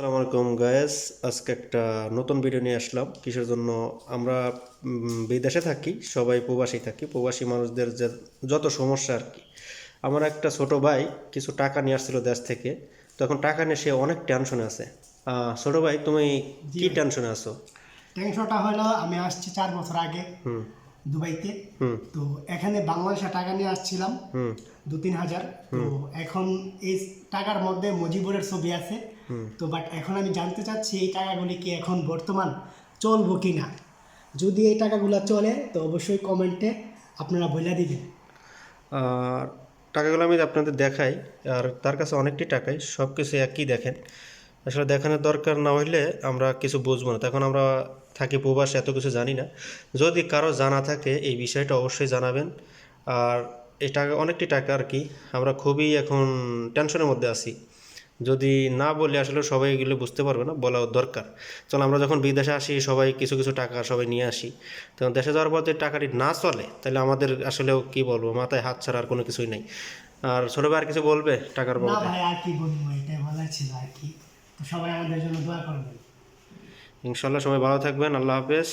আসসালামু আলাইকুম গায়েস আজকে একটা নতুন ভিডিও নিয়ে আসলাম। কিসের জন্য? আমরা বিদেশে থাকি সবাই প্রবাসী থাকি। প্রবাসী মানুষদের যে যত সমস্যা আর কি। আমার একটা ছোট ভাই কিছু টাকা নিয়ে আসছিল দেশ থেকে। তো এখন টাকা নিয়ে সে অনেক টেনশনে আছে। ছোট ভাই তুমি কি টেনশনে আছো? টেনশনটা হলো আমি আসছি চার বছর আগে। হুম। দুবাইতে। তো এখানে বাংলাদেশে টাকা নিয়ে আসছিলাম। দু তিন হাজার। তো এখন এই টাকার মধ্যে মজিবুরের ছবি আছে। তো বাট এখন আমি জানতে চাচ্ছি এই টাকাগুলি কি এখন বর্তমান চলবো কি না যদি এই টাকাগুলো চলে তো অবশ্যই কমেন্টে আপনারা বলে দিবেন। আর টাকাগুলো আমি আপনাদের দেখাই। আর তার কাছে অনেকটি টাকাই। সব কিছু একই দেখেন। আসলে দেখানোর দরকার না হইলে আমরা কিছু বুঝব না। তখন আমরা থাকি প্রবাসে এত কিছু জানি না। যদি কারও জানা থাকে এই বিষয়টা অবশ্যই জানাবেন। আর এই টাকা অনেকটি টাকা আর কি। আমরা খুবই এখন টেনশনের মধ্যে আছি। যদি না বলি আসলে সবাই এগুলো বুঝতে পারবে না বলা দরকার। চলো আমরা যখন বিদেশে আসি সবাই কিছু কিছু টাকা সবাই নিয়ে আসি। তখন দেশে যাওয়ার পর যদি টাকাটি না চলে তাহলে আমাদের আসলেও কি বলব মাথায় হাত ছাড়া আর কোনো কিছুই নেই। আর ছোটো ভাই আর কিছু বলবে টাকার না ভাই আর কি বলব? এটাই বলা ছিল আর কি। তো সবাই আমাদের জন্য দোয়া করবেন। ইনশাল্লাহ সবাই ভালো থাকবেন আল্লাহ হাফেজ।